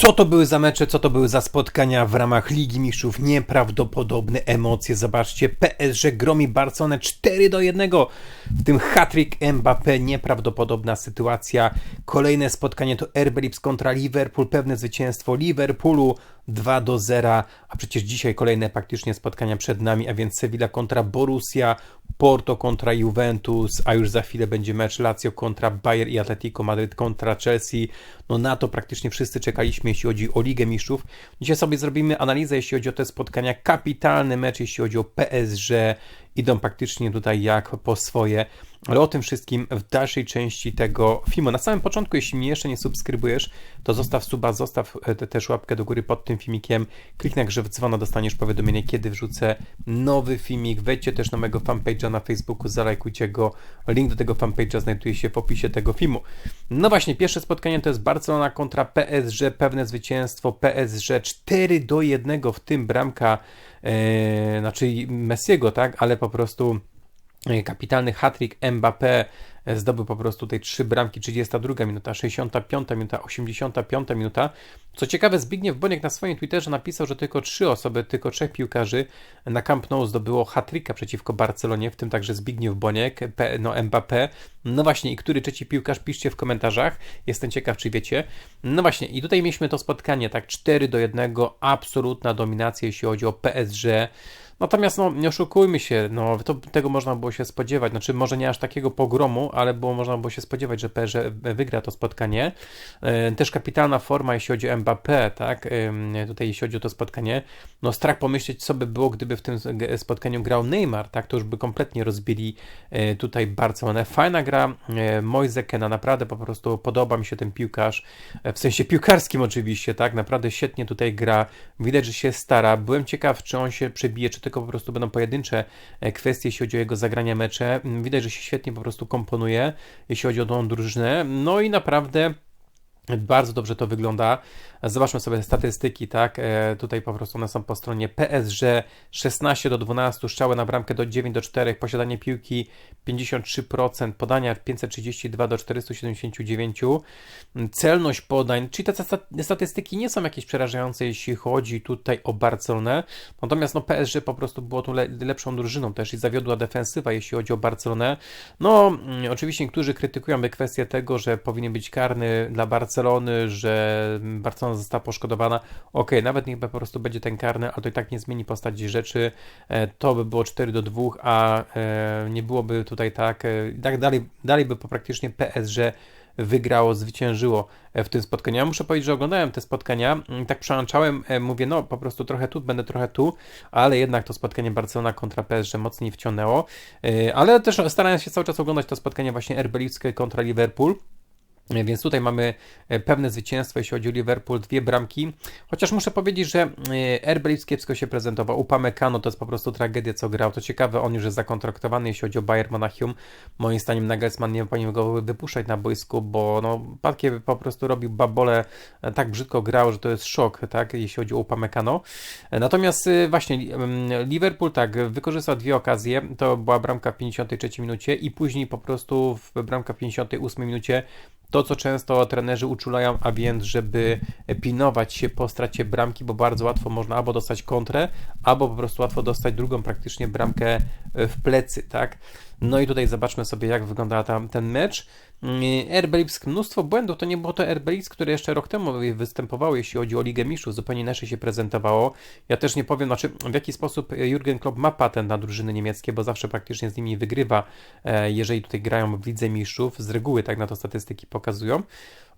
Co to były za mecze, co to były za spotkania w ramach Ligi Mistrzów? Nieprawdopodobne emocje. Zobaczcie, PSG gromi Barcelonę 4 do 1. W tym hat-trick Mbappé, nieprawdopodobna sytuacja. Kolejne spotkanie to RB kontra Liverpool, pewne zwycięstwo Liverpoolu 2 do 0, a przecież dzisiaj kolejne praktycznie spotkania przed nami, a więc Sevilla kontra Borussia, Porto kontra Juventus, a już za chwilę będzie mecz Lazio kontra Bayer i Atletico Madryt kontra Chelsea. No na to praktycznie wszyscy czekaliśmy, jeśli chodzi o Ligę Mistrzów. Dzisiaj sobie zrobimy analizę, jeśli chodzi o te spotkania. Kapitalny mecz, jeśli chodzi o PSG. Idą praktycznie tutaj jak po swoje ale o tym wszystkim w dalszej części tego filmu. Na samym początku, jeśli mnie jeszcze nie subskrybujesz, to zostaw suba, zostaw e, też łapkę do góry pod tym filmikiem, kliknij na grzew dzwona, dostaniesz powiadomienie, kiedy wrzucę nowy filmik. Wejdźcie też na mojego fanpage'a na Facebooku, zalajkujcie go. Link do tego fanpage'a znajduje się w opisie tego filmu. No właśnie, pierwsze spotkanie to jest Barcelona kontra PSG, pewne zwycięstwo PSG 4 do 1, w tym bramka, e, znaczy Messiego, tak, ale po prostu kapitalny hat-trick Mbappé e, zdobył po prostu tej trzy bramki, 32 minuta, 65 minuta, 85 minuta. Co ciekawe, Zbigniew Boniek na swoim Twitterze napisał, że tylko trzy osoby, tylko trzech piłkarzy na Camp Nou zdobyło hat-tricka przeciwko Barcelonie, w tym także Zbigniew Boniek, no Mbappé. No właśnie, i który trzeci piłkarz, piszcie w komentarzach, jestem ciekaw, czy wiecie. No właśnie, i tutaj mieliśmy to spotkanie, tak 4 do 1, absolutna dominacja, jeśli chodzi o PSG. Natomiast no, nie oszukujmy się, no, to, tego można było się spodziewać. Znaczy, może nie aż takiego pogromu, ale było można było się spodziewać, że PSG wygra to spotkanie. E, też kapitalna forma, jeśli chodzi o Mbappé, tak? Tutaj, jeśli chodzi o to spotkanie. No, strach pomyśleć, co by było, gdyby w tym spotkaniu grał Neymar, tak? To już by kompletnie rozbili e, tutaj Barcelonę. Fajna gra e, Moise Kena, naprawdę po prostu podoba mi się ten piłkarz. W sensie piłkarskim oczywiście, tak? Naprawdę świetnie tutaj gra. Widać, że się stara. Byłem ciekaw, czy on się przebije, czy to tylko po prostu będą pojedyncze e, kwestie, jeśli chodzi o jego zagrania mecze. Mm, widać, że się świetnie po prostu komponuje, jeśli chodzi o tą drużynę. No i naprawdę bardzo dobrze to wygląda. Zobaczmy sobie statystyki, tak? E, tutaj po prostu one są po stronie PSG 16 do 12, strzały na bramkę do 9 do 4, posiadanie piłki 53%, podania 532 do 479, celność podań, czyli te statystyki nie są jakieś przerażające, jeśli chodzi tutaj o Barcelonę, natomiast no PSG po prostu było tu le lepszą drużyną też i zawiodła defensywa, jeśli chodzi o Barcelonę. No, mm, oczywiście niektórzy krytykują kwestię tego, że powinien być karny dla Barcelony, że Barcelona została poszkodowana, ok, nawet niech po prostu będzie ten karny, ale to i tak nie zmieni postaci rzeczy, e, to by było 4 do 2, a e, nie byłoby tutaj tak, e, tak dalej, dalej by po praktycznie PSG wygrało, zwyciężyło w tym spotkaniu. Ja muszę powiedzieć, że oglądałem te spotkania, mm, tak przełączałem, mówię, no po prostu trochę tu, będę trochę tu, ale jednak to spotkanie Barcelona kontra PSG mocniej wciągnęło, ale też starałem się cały czas oglądać to spotkanie właśnie RB kontra Liverpool. Więc tutaj mamy e, pewne zwycięstwo, jeśli chodzi o Liverpool, dwie bramki. Chociaż muszę powiedzieć, że e, RB kiepsko się prezentował. Upamecano to jest po prostu tragedia, co grał. To ciekawe, on już jest zakontraktowany, jeśli chodzi o Bayern Monachium. Moim zdaniem Nagelsmann nie powinien go wypuszczać na boisku, bo no, Patkie po prostu robił babole, e, tak brzydko grał, że to jest szok, tak, jeśli chodzi o Upamecano. Natomiast właśnie Liverpool tak, wykorzystał dwie okazje. To była bramka w 53 minucie i później po prostu w bramka w 58 minucie to, co często trenerzy uczulają, a więc, żeby pilnować się po stracie bramki, bo bardzo łatwo można albo dostać kontrę, albo po prostu łatwo dostać drugą praktycznie bramkę w plecy, tak? No i tutaj zobaczmy sobie, jak wygląda tam ten mecz. Mm, RB Lipsk, mnóstwo błędów, to nie było to RB Lipsk, które jeszcze rok temu występowało, jeśli chodzi o Ligę Mistrzów, zupełnie inaczej się prezentowało. Ja też nie powiem, znaczy w jaki sposób Jurgen Klopp ma patent na drużyny niemieckie, bo zawsze praktycznie z nimi wygrywa, e, jeżeli tutaj grają w Lidze Mistrzów, z reguły tak na to statystyki pokazują.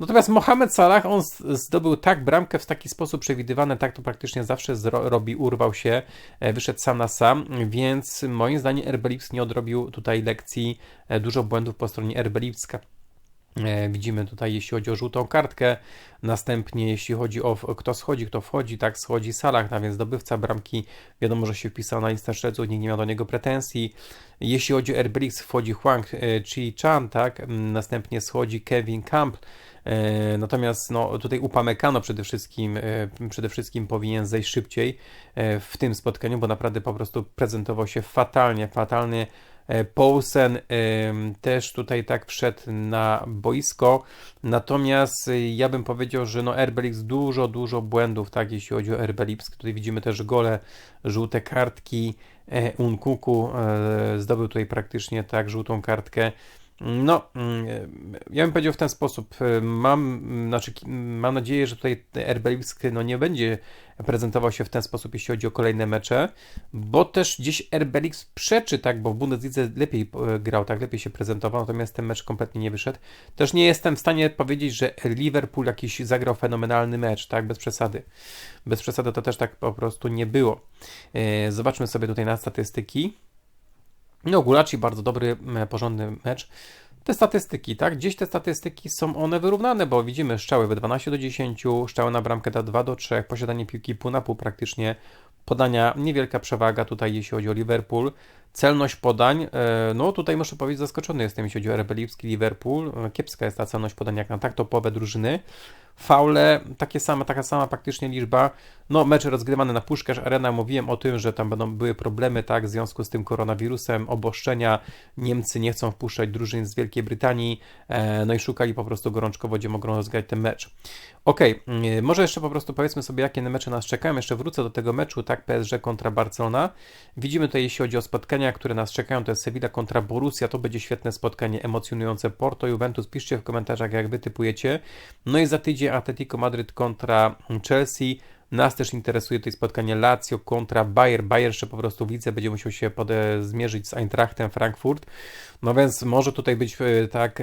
Natomiast Mohamed Salah, on zdobył tak bramkę w taki sposób przewidywany, tak to praktycznie zawsze robi, urwał się, e, wyszedł sam na sam, więc moim zdaniem RB Lipsk nie odrobił tutaj lekcji, e, dużo błędów po stronie RB Lipska. E, widzimy tutaj, jeśli chodzi o żółtą kartkę, następnie jeśli chodzi o kto schodzi, kto wchodzi, tak schodzi Salah, a więc zdobywca bramki, wiadomo, że się wpisał na listę strzelców, nikt nie miał do niego pretensji. Jeśli chodzi o Erbrix, wchodzi Huang Chi Chan, tak, następnie schodzi Kevin Camp, E, natomiast no, tutaj Upamecano przede wszystkim, e, przede wszystkim powinien zejść szybciej e, w tym spotkaniu, bo naprawdę po prostu prezentował się fatalnie, fatalnie Poulsen też tutaj tak wszedł na boisko. Natomiast ja bym powiedział, że no Erbelix dużo, dużo błędów, tak, jeśli chodzi o Erbelix. Tutaj widzimy też gole, żółte kartki. Unkuku zdobył tutaj praktycznie tak żółtą kartkę. No, mm, ja bym powiedział w ten sposób. Mam, znaczy, mam nadzieję, że tutaj Erbelix no, nie będzie prezentował się w ten sposób, jeśli chodzi o kolejne mecze, bo też gdzieś Erbelix przeczy, tak, bo w Bundeslidze lepiej e, grał, tak, lepiej się prezentował, natomiast ten mecz kompletnie nie wyszedł. Też nie jestem w stanie powiedzieć, że Liverpool jakiś zagrał fenomenalny mecz, tak, bez przesady. Bez przesady to też tak po prostu nie było. E, zobaczmy sobie tutaj na statystyki. No, Gulaci bardzo dobry, porządny mecz. Te statystyki, tak? Gdzieś te statystyki są one wyrównane, bo widzimy szczały we 12 do 10, szczały na bramkę da 2 do 3, posiadanie piłki pół na pół praktycznie, podania niewielka przewaga tutaj jeśli chodzi o Liverpool. Celność podań, e, no tutaj muszę powiedzieć, zaskoczony jestem, jeśli chodzi o Rebelipski Liverpool. E, kiepska jest ta celność podań jak na tak topowe drużyny. Faule, takie same, taka sama praktycznie liczba. No, mecze rozgrywane na Puszkarz Arena, mówiłem o tym, że tam będą były problemy, tak, w związku z tym koronawirusem, oboszczenia. Niemcy nie chcą wpuszczać drużyn z Wielkiej Brytanii, e, no i szukali po prostu gorączkowo, gdzie mogą rozgrać ten mecz. Ok, mm, może jeszcze po prostu powiedzmy sobie, jakie mecze nas czekają. Jeszcze wrócę do tego meczu, tak, PSG kontra Barcelona. Widzimy tutaj, jeśli chodzi o które nas czekają, to jest Sevilla kontra Borussia, to będzie świetne spotkanie, emocjonujące. Porto, Juventus, piszcie w komentarzach, jak wy typujecie. No i za tydzień Atletico Madryt kontra Chelsea. Nas też interesuje tutaj spotkanie Lazio kontra Bayer. Bayer jeszcze po prostu widzę, będzie musiał się pode, zmierzyć z Eintrachtem Frankfurt. No więc może tutaj być e, tak,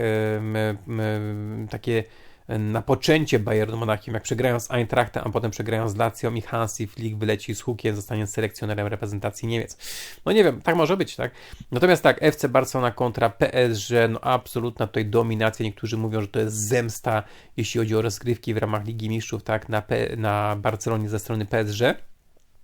takie napoczęcie Bayernu Monachium, jak przegrają z Eintrachtem, a potem przegrają z Lazio i Hansi Flick wyleci z hukiem, zostanie selekcjonerem reprezentacji Niemiec. No nie wiem, tak może być, tak? Natomiast tak, FC Barcelona kontra PSG, no absolutna tutaj dominacja. Niektórzy mówią, że to jest zemsta, jeśli chodzi o rozgrywki w ramach Ligi Mistrzów, tak, na, P na Barcelonie ze strony PSG.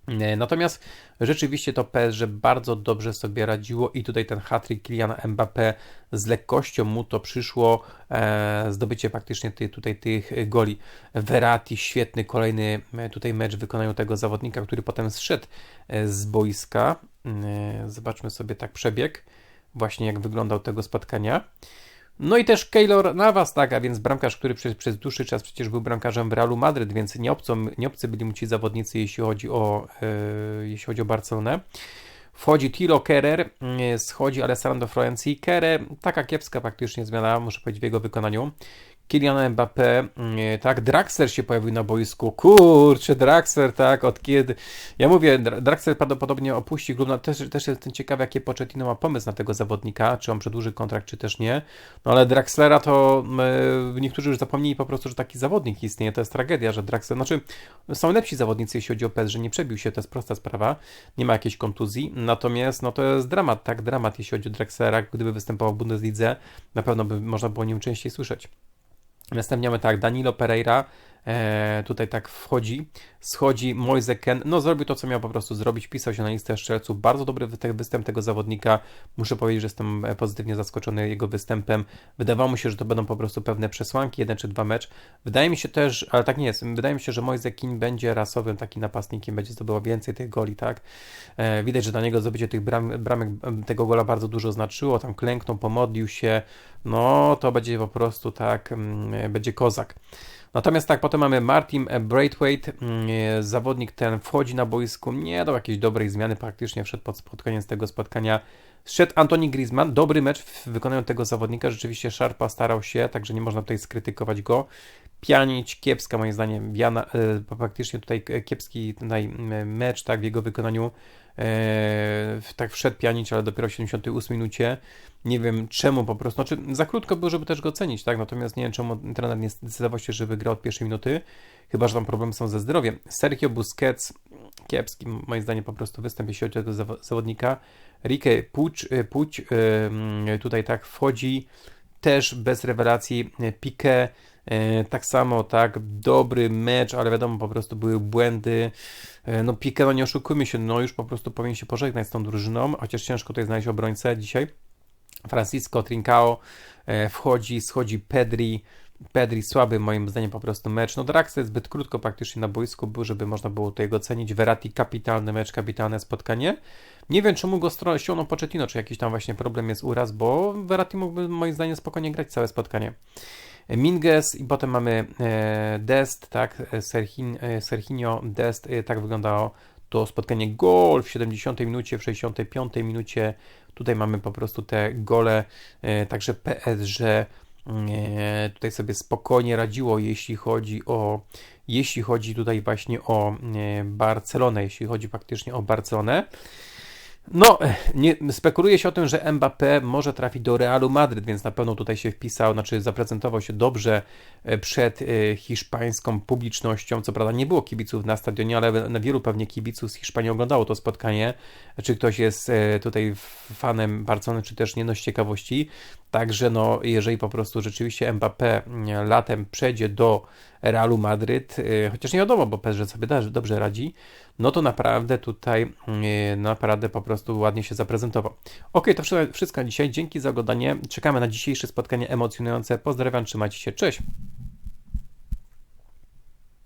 E, natomiast rzeczywiście to PSG bardzo dobrze sobie radziło i tutaj ten hat-trick Kyliana Mbappé z lekkością mu to przyszło, e, zdobycie faktycznie ty, tutaj tych goli. Verratti, świetny kolejny e, tutaj mecz w wykonaniu tego zawodnika, który potem zszedł z boiska. Zobaczmy sobie tak przebieg, właśnie jak wyglądał tego spotkania. No i też Keylor Navas, tak, a więc bramkarz, który przez, przez dłuższy czas przecież był bramkarzem w Realu Madryt, więc nie, obcą, nie obcy byli mu ci zawodnicy, jeśli chodzi o, e, jeśli chodzi o Barcelonę. Wchodzi Tilo Kerer, e, schodzi Alessandro Florenzi. Kerer, taka kiepska praktycznie zmiana, muszę powiedzieć, w jego wykonaniu. Kylian Mbappé, mm, tak, Draxler się pojawił na boisku, kurczę, Draxler, tak, od kiedy, ja mówię, Draxler prawdopodobnie opuści klub, no też, też jestem ciekawy, jakie Pochettino ma pomysł na tego zawodnika, czy on przedłuży kontrakt, czy też nie, no ale Draxlera to my, niektórzy już zapomnieli po prostu, że taki zawodnik istnieje, to jest tragedia, że Draxler, znaczy są lepsi zawodnicy, jeśli chodzi o PES, że nie przebił się, to jest prosta sprawa, nie ma jakiejś kontuzji, natomiast no to jest dramat, tak, dramat, jeśli chodzi o Draxlera, gdyby występował w Bundeslidze, na pewno by można było o nim częściej słyszeć. Następnie mamy tak, Danilo Pereira, e, tutaj tak wchodzi, schodzi Moise Ken, no zrobił to, co miał po prostu zrobić, pisał się na listę strzelców, bardzo dobry występ tego zawodnika, muszę powiedzieć, że jestem e, pozytywnie zaskoczony jego występem, wydawało mi się, że to będą po prostu pewne przesłanki, jeden czy dwa mecz, wydaje mi się też, ale tak nie jest, wydaje mi się, że Moise będzie rasowym takim napastnikiem, będzie zdobywał więcej tych goli, tak, e, widać, że dla niego zdobycie tych bram, bramek, tego gola bardzo dużo znaczyło, tam klęknął, pomodlił się, no to będzie po prostu tak, mm, będzie kozak. Natomiast tak, potem mamy Martin Braithwaite, mm, zawodnik ten wchodzi na boisku, nie do jakiejś dobrej zmiany, praktycznie wszedł pod, koniec tego spotkania. Szedł Antoni Griezmann, dobry mecz w wykonaniu tego zawodnika, rzeczywiście Sharpa starał się, także nie można tutaj skrytykować go. Pianić, kiepska moim zdaniem, Jana, e, praktycznie tutaj kiepski tutaj mecz, tak, w jego wykonaniu. E, tak wszedł Pianić, ale dopiero w 78 minucie. Nie wiem czemu po prostu, znaczy za krótko był, żeby też go cenić, tak? Natomiast nie wiem czemu trener nie zdecydował się, żeby grał od pierwszej minuty, chyba, że tam problemy są ze zdrowiem. Sergio Busquets, kiepski moim zdaniem po prostu występ, jeśli chodzi o tego zawodnika. Rike Puć, e, Puć tutaj tak wchodzi, też bez rewelacji. Piqué, tak samo, tak, dobry mecz, ale wiadomo, po prostu były błędy. No Piqué, no nie oszukujmy się, no już po prostu powinien się pożegnać z tą drużyną, chociaż ciężko tutaj znaleźć obrońcę dzisiaj. Francisco Trincao e, wchodzi, schodzi Pedri, Pedri słaby moim zdaniem po prostu mecz. No Draxler zbyt krótko praktycznie na boisku żeby można było tutaj go cenić. Verratti kapitalny mecz, kapitalne spotkanie. Nie wiem czemu go ściągnął Pochettino, czy jakiś tam właśnie problem jest uraz, bo Verratti mógłby moim zdaniem spokojnie grać całe spotkanie. Minges i potem mamy e, Dest, tak, Serhin, e, Dest, e, tak wyglądało to spotkanie gol w 70 minucie, w 65 minucie. Tutaj mamy po prostu te gole, także PSG tutaj sobie spokojnie radziło, jeśli chodzi o jeśli chodzi tutaj właśnie o Barcelonę, jeśli chodzi faktycznie o Barcelonę. No, nie, spekuluje się o tym, że Mbappé może trafić do Realu Madryt, więc na pewno tutaj się wpisał, znaczy zaprezentował się dobrze e, przed e, hiszpańską publicznością. Co prawda nie było kibiców na stadionie, ale na wielu pewnie kibiców z Hiszpanii oglądało to spotkanie. Czy ktoś jest e, tutaj fanem Barcelony, czy też nie, no z ciekawości. Także no, jeżeli po prostu rzeczywiście Mbappé latem przejdzie do Realu Madryt, chociaż nie wiadomo, bo PSG sobie dobrze radzi, no to naprawdę tutaj naprawdę po prostu ładnie się zaprezentował. Ok, to wszystko dzisiaj. Dzięki za oglądanie. Czekamy na dzisiejsze spotkanie emocjonujące. Pozdrawiam, trzymajcie się. Cześć!